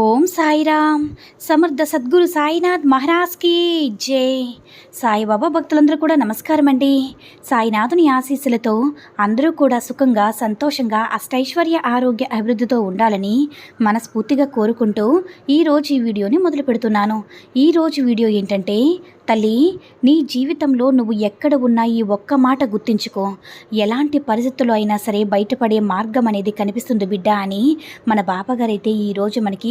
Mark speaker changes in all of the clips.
Speaker 1: Om Sairam. సమర్థ సద్గురు సాయినాథ్ మహారాజ్కి జై. సాయిబాబా భక్తులందరూ కూడా నమస్కారం అండి సాయినాథుని ఆశీస్సులతో అందరూ కూడా సుఖంగా సంతోషంగా అష్టైశ్వర్య ఆరోగ్య అభివృద్ధితో ఉండాలని మనస్ఫూర్తిగా కోరుకుంటూ ఈరోజు ఈ వీడియోని మొదలు పెడుతున్నాను. ఈరోజు వీడియో ఏంటంటే తల్లి నీ జీవితంలో నువ్వు ఎక్కడ ఉన్నా ఈ ఒక్క మాట గుర్తించుకో. ఎలాంటి పరిస్థితుల్లో అయినా సరే బయటపడే మార్గం అనేది కనిపిస్తుంది బిడ్డ అని మన బాబాగారైతే ఈరోజు మనకి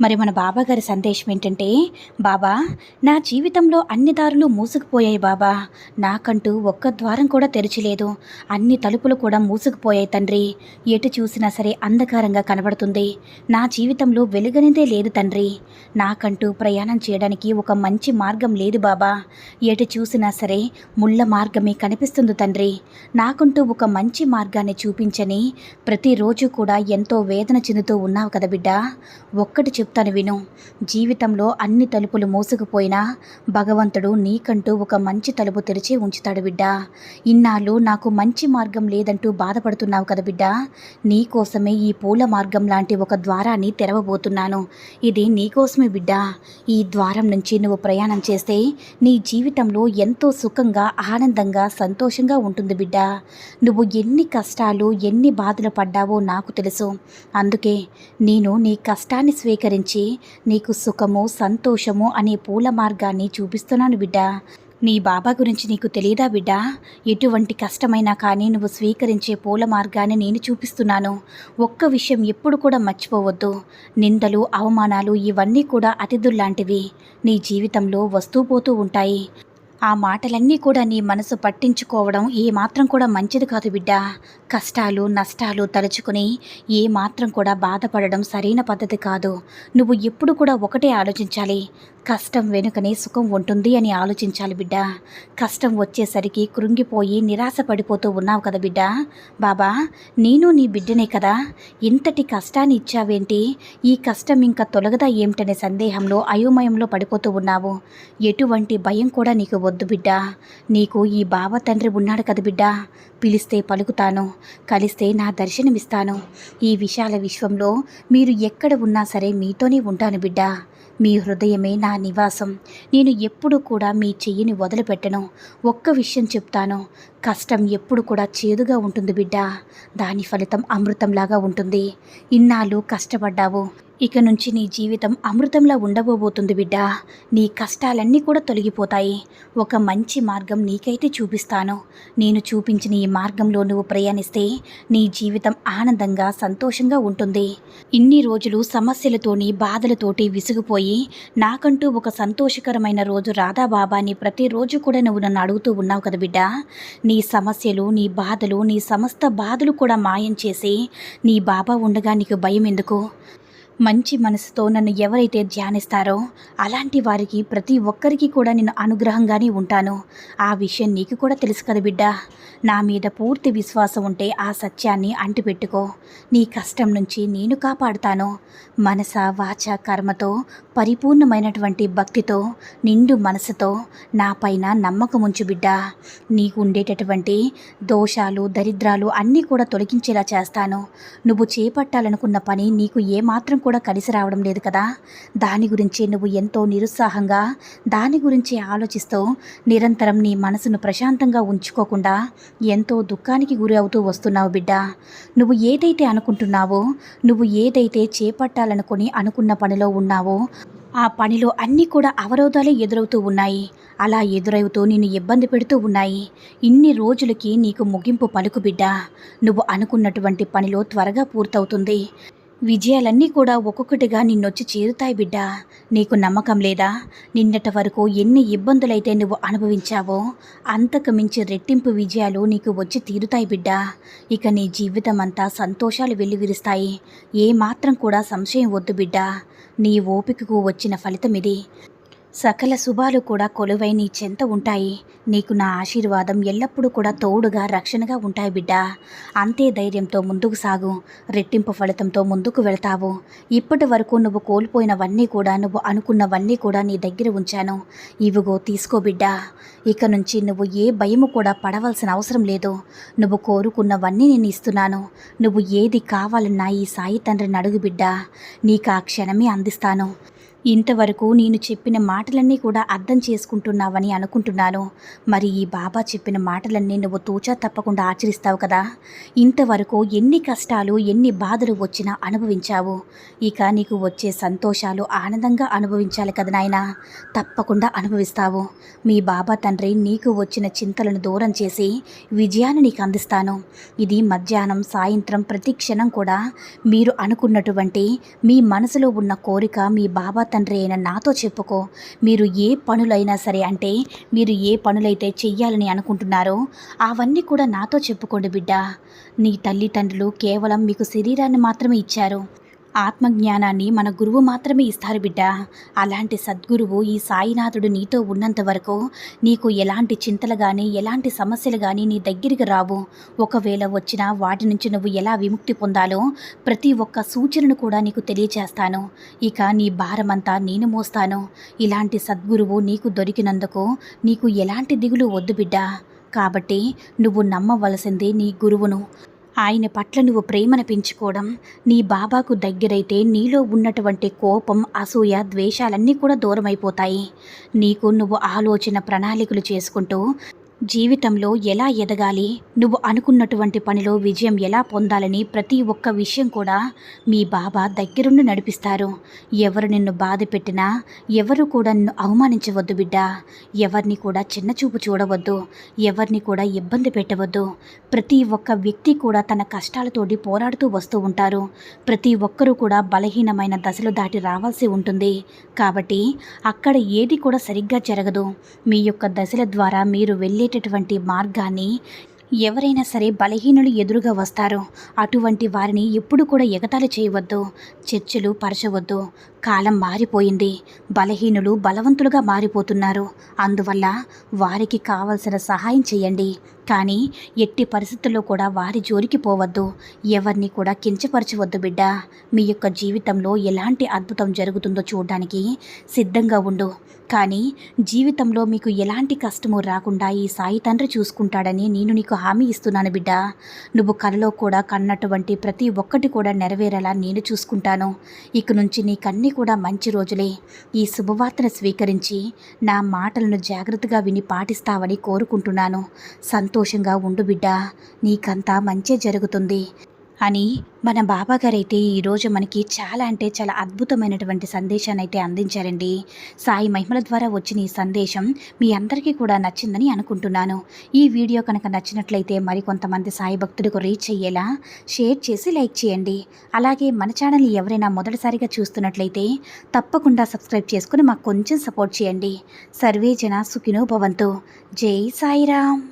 Speaker 1: మరి మన బాబా గారి సందేశం ఏంటంటే బాబా నా జీవితంలో అన్ని దారులు మూసుకుపోయాయి బాబా. నాకంటూ ఒక్క ద్వారం కూడా తెరిచిలేదు. అన్ని తలుపులు కూడా మూసుకుపోయాయి తండ్రి. ఎటు చూసినా సరే అంధకారంగా కనబడుతుంది. నా జీవితంలో వెలుగనిదే లేదు తండ్రి. నాకంటూ ప్రయాణం చేయడానికి ఒక మంచి మార్గం లేదు బాబా. ఎటు చూసినా సరే ముళ్ళ మార్గమే కనిపిస్తుంది తండ్రి. నాకంటూ ఒక మంచి మార్గాన్ని చూపించని ప్రతిరోజు కూడా ఎంతో వేదన చెందుతూ ఉన్నావు కదా బిడ్డ. ఒక్కటి చెప్తాను విను. జీవితంలో అన్ని తలుపులు మూసుకుపోయినా భగవంతుడు నీకంటూ ఒక మంచి తలుపు తెరిచి ఉంచుతాడు బిడ్డ. ఇన్నాళ్ళు నాకు మంచి మార్గం లేదంటూ బాధపడుతున్నావు కదా బిడ్డ. నీకోసమే ఈ పూల మార్గం లాంటి ఒక ద్వారాన్ని తెరవబోతున్నాను. ఇది నీకోసమే బిడ్డ. ఈ ద్వారం నుంచి నువ్వు ప్రయాణం చేస్తే నీ జీవితంలో ఎంతో సుఖంగా ఆనందంగా సంతోషంగా ఉంటుంది బిడ్డ. నువ్వు ఎన్ని కష్టాలు ఎన్ని బాధలు పడ్డావో నాకు తెలుసు. అందుకే నేను నీ కష్టాన్ని స్వీకరించి నీకు సుఖము సంతోషము అనే పూల మార్గాన్ని చూపిస్తున్నాను బిడ్డ. నీ బాబా గురించి నీకు తెలియదా బిడ్డ? ఎటువంటి కష్టమైనా కానీ నువ్వు స్వీకరించే పూల మార్గాన్ని నేను చూపిస్తున్నాను. ఒక్క విషయం ఎప్పుడు కూడా మర్చిపోవద్దు. నిందలు అవమానాలు ఇవన్నీ కూడా అతిథుల్లాంటివి. నీ జీవితంలో వస్తూ పోతూ ఉంటాయి. ఆ మాటలన్నీ కూడా నీ మనసు పట్టించుకోవడం ఏ మాత్రం కూడా మంచిది కాదు బిడ్డ. కష్టాలు నష్టాలు తలుచుకుని ఏ మాత్రం కూడా బాధపడడం సరైన పద్ధతి కాదు. నువ్వు ఎప్పుడు కూడా ఒకటే ఆలోచించాలి. కష్టం వెనుకనే సుఖం ఉంటుంది అని ఆలోచించాలి బిడ్డ. కష్టం వచ్చేసరికి కృంగిపోయి నిరాశ పడిపోతూ ఉన్నావు కదా బిడ్డ. బాబా నేను నీ బిడ్డనే కదా. ఇంతటి కష్టాన్ని ఇచ్చావేంటి? ఈ కష్టం ఇంకా తొలగదా ఏమిటనే సందేహంలో అయోమయంలో పడిపోతూ ఉన్నావు. ఎటువంటి భయం కూడా నీకు వద్దు బిడ్డ. నీకు ఈ బావ తండ్రి ఉన్నాడు కదా బిడ్డ. పిలిస్తే పలుకుతాను కలిస్తే నా దర్శనమిస్తాను. ఈ విశాల విశ్వంలో మీరు ఎక్కడ ఉన్నా సరే మీతోనే ఉంటాను బిడ్డ. మీ హృదయమే నా నివాసం. నేను ఎప్పుడు కూడా మీ చెయ్యిని వదిలిపెట్టను. ఒక్క విషయం చెప్తాను. కష్టం ఎప్పుడు కూడా చేదుగా ఉంటుంది బిడ్డ. దాని ఫలితం అమృతంలాగా ఉంటుంది. ఇన్నాళ్ళు కష్టపడ్డావు. ఇక నుంచి నీ జీవితం అమృతంలా ఉండబోబోతుంది బిడ్డ. నీ కష్టాలన్నీ కూడా తొలగిపోతాయి. ఒక మంచి మార్గం నీకైతే చూపిస్తాను. నేను చూపించిన ఈ మార్గంలో నువ్వు ప్రయాణిస్తే నీ జీవితం ఆనందంగా సంతోషంగా ఉంటుంది. ఇన్ని రోజులు సమస్యలతోని బాధలతోటి విసిగిపోయి నాకంటూ ఒక సంతోషకరమైన రోజు రాధా బాబాని ప్రతిరోజు కూడా నువ్వు నన్ను అడుగుతూ ఉన్నావు కదా బిడ్డ. నీ సమస్యలు నీ బాధలు నీ సమస్త బాధలు కూడా మాయం చేసి నీ బాబా ఉండగా నీకు భయం ఎందుకు? మంచి మనసుతో నన్ను ఎవరైతే ధ్యానిస్తారో అలాంటి వారికి ప్రతి ఒక్కరికి కూడా నేను అనుగ్రహంగానే ఉంటాను. ఆ విషయం నీకు కూడా తెలుసు కదా బిడ్డ. నా మీద పూర్తి విశ్వాసం ఉంటే ఆ సత్యాన్ని అంటిపెట్టుకో. నీ కష్టం నుంచి నేను కాపాడుతాను. మనస వాచ కర్మతో పరిపూర్ణమైనటువంటి భక్తితో నిండు మనసుతో నా పైన నమ్మకం ఉంచు బిడ్డ. నీకు ఉండేటటువంటి దోషాలు దరిద్రాలు అన్నీ కూడా తొలగించేలా చేస్తాను. నువ్వు చేపట్టాలనుకున్న పని నీకు ఏమాత్రం కూడా కలిసి రావడం లేదు కదా? దాని గురించి నువ్వు ఎంతో నిరుత్సాహంగా దాని గురించి ఆలోచిస్తూ నిరంతరం నీ మనసును ప్రశాంతంగా ఉంచుకోకుండా ఎంతో దుఃఖానికి గురి అవుతూ వస్తున్నావు బిడ్డ. నువ్వు ఏదైతే అనుకుంటున్నావో నువ్వు ఏదైతే చేపట్టాలనుకుని అనుకున్న పనిలో ఉన్నావో ఆ పనిలో అన్నీ కూడా అవరోధాలే ఎదురవుతూ ఉన్నాయి. అలా ఎదురవుతూ నిన్ను ఇబ్బంది పెడుతూ ఉన్నాయి. ఇన్ని రోజులకి నీకు ముగింపు పలుకు బిడ్డ. నువ్వు అనుకున్నటువంటి పనిలో త్వరగా పూర్తవుతుంది. విజయాలన్నీ కూడా ఒక్కొక్కటిగా నిన్నొచ్చి చేరుతాయి బిడ్డా. నీకు నమ్మకం లేదా? నిన్నటి వరకు ఎన్ని ఇబ్బందులైతే నువ్వు అనుభవించావో అంతకు మించి రెట్టింపు విజయాలు నీకు వచ్చి తీరుతాయి బిడ్డా. ఇక నీ జీవితం అంతా సంతోషాలు వెల్లివిరుస్తాయి. ఏ మాత్రం కూడా సంశయం వద్దు బిడ్డా. నీ ఓపికకు వచ్చిన ఫలితం ఇది. సకల శుభాలు కూడా కొలువై నీ చెంత ఉంటాయి. నీకు నా ఆశీర్వాదం ఎల్లప్పుడూ కూడా తోడుగా రక్షణగా ఉంటాయి బిడ్డ. అంతే ధైర్యంతో ముందుకు సాగు రెట్టింపు ఫలితంతో ముందుకు వెళ్తావు. ఇప్పటి వరకు నువ్వు కోల్పోయినవన్నీ కూడా నువ్వు అనుకున్నవన్నీ కూడా నీ దగ్గర ఉంచాను. ఇవిగో తీసుకో బిడ్డ. ఇక నుంచి నువ్వు ఏ భయము కూడా పడవలసిన అవసరం లేదు. నువ్వు కోరుకున్నవన్నీ నేను ఇస్తున్నాను. నువ్వు ఏది కావాలన్నా ఈ సాయి తండ్రిని అడుగు బిడ్డ. నీకు ఆ క్షణమే అందిస్తాను. ఇంతవరకు నేను చెప్పిన మాటలన్నీ కూడా అర్థం చేసుకుంటున్నావని అనుకుంటున్నాను. మరి ఈ బాబా చెప్పిన మాటలన్నీ నువ్వు తూచా తప్పకుండా ఆచరిస్తావు కదా? ఇంతవరకు ఎన్ని కష్టాలు ఎన్ని బాధలు వచ్చినా అనుభవించావు. ఇక నీకు వచ్చే సంతోషాలు ఆనందంగా అనుభవించాలి కదా నాయనా? తప్పకుండా అనుభవిస్తావు. మీ బాబా తండ్రి నీకు వచ్చిన చింతలను దూరం చేసి విజయాన్ని నీకు అందిస్తాను. ఇది మధ్యాహ్నం సాయంత్రం ప్రతి క్షణం కూడా మీరు అనుకున్నటువంటి మీ మనసులో ఉన్న కోరిక మీ బాబా తండ్రి అయిన నాతో చెప్పుకో. మీరు ఏ పనులైనా సరే అంటే మీరు ఏ పనులైతే చెయ్యాలని అనుకుంటున్నారో అవన్నీ కూడా నాతో చెప్పుకోండి బిడ్డ. నీ తల్లిదండ్రులు కేవలం మీకు శరీరాన్ని మాత్రమే ఇచ్చారు. ఆత్మజ్ఞానాన్ని మన గురువు మాత్రమే ఇస్తారు బిడ్డ. అలాంటి సద్గురువు ఈ సాయినాథుడు నీతో ఉన్నంత వరకు నీకు ఎలాంటి చింతలు కానీ ఎలాంటి సమస్యలు కానీ నీ దగ్గరికి రావు. ఒకవేళ వచ్చినా వాటి నుంచి నువ్వు ఎలా విముక్తి పొందాలో ప్రతి ఒక్క సూచనను కూడా నీకు తెలియచేస్తాను. ఇక నీ భారమంతా నేను మోస్తాను. ఇలాంటి సద్గురువు నీకు దొరికినందుకు నీకు ఎలాంటి దిగులు వద్దు బిడ్డ. కాబట్టి నువ్వు నమ్మవలసింది నీ గురువును. ఆయన పట్ల నువ్వు ప్రేమను పెంచుకోవడం నీ బాబాకు దగ్గరైతే నీలో ఉన్నటువంటి కోపం అసూయ ద్వేషాలన్నీ కూడా దూరమైపోతాయి. నీకు నువ్వు ఆలోచన ప్రణాళికలు చేసుకుంటూ జీవితంలో ఎలా ఎదగాలి? నువ్వు అనుకున్నటువంటి పనిలో విజయం ఎలా పొందాలని ప్రతి ఒక్క విషయం కూడా మీ బాబా దగ్గరుండి నడిపిస్తారు. ఎవరు నిన్ను బాధ పెట్టినా ఎవరు కూడా నిన్ను అవమానించవద్దు బిడ్డ. ఎవరిని కూడా చిన్నచూపు చూడవద్దు. ఎవరిని కూడా ఇబ్బంది పెట్టవద్దు. ప్రతి ఒక్క వ్యక్తి కూడా తన కష్టాలతోటి పోరాడుతూ వస్తూ ఉంటారు. ప్రతి ఒక్కరూ కూడా బలహీనమైన దశలు దాటి రావాల్సి ఉంటుంది. కాబట్టి అక్కడ ఏది కూడా సరిగ్గా జరగదు. మీ యొక్క దశల ద్వారా మీరు వెళ్ళేటటువంటి మార్గాన్ని ఎవరైనా సరే బలహీనులు ఎదురుగా వస్తారు. అటువంటి వారిని ఎప్పుడు కూడా ఎగతాళి చేయవద్దు చర్చలు పరచవద్దు. కాలం మారిపోయింది. బలహీనులు బలవంతులుగా మారిపోతున్నారు. అందువల్ల వారికి కావలసిన సహాయం చేయండి. కానీ ఎట్టి పరిస్థితుల్లో కూడా వారి జోలికి పోవద్దు. ఎవరిని కూడా కించపరచవద్దు బిడ్డ. మీ యొక్క జీవితంలో ఎలాంటి అద్భుతం జరుగుతుందో చూడడానికి సిద్ధంగా ఉండు. కానీ జీవితంలో మీకు ఎలాంటి కష్టము రాకుండా ఈ సాయి తండ్రి చూసుకుంటాడని నేను నీకు హామీ ఇస్తున్నాను బిడ్డ. నువ్వు కలలో కూడా కన్నటువంటి ప్రతి ఒక్కటి కూడా నెరవేరేలా నేను చూసుకుంటాను. ఇక నుంచి నీకన్నీ కూడా మంచి రోజులే. ఈ శుభవార్తను స్వీకరించి నా మాటలను జాగ్రత్తగా విని పాటిస్తావని కోరుకుంటున్నాను. సంతోషంగా ఉండు బిడ్డ నీకంతా మంచే జరుగుతుంది. అని మన బాబాగారైతే ఈరోజు మనకి చాలా అంటే చాలా అద్భుతమైనటువంటి సందేశాన్ని అయితే అందించారండి. సాయి మహిమల ద్వారా వచ్చిన ఈ సందేశం మీ అందరికీ కూడా నచ్చిందని అనుకుంటున్నాను. ఈ వీడియో కనుక నచ్చినట్లయితే మరికొంతమంది సాయి భక్తులకు రీచ్ అయ్యేలా షేర్ చేసి లైక్ చేయండి. అలాగే మన ఛానల్ని ఎవరైనా మొదటిసారిగా చూస్తున్నట్లయితే తప్పకుండా సబ్స్క్రైబ్ చేసుకుని మాకు కొంచెం సపోర్ట్ చేయండి. సర్వే జన సుఖినో భవంతు. జై సాయిరామ్.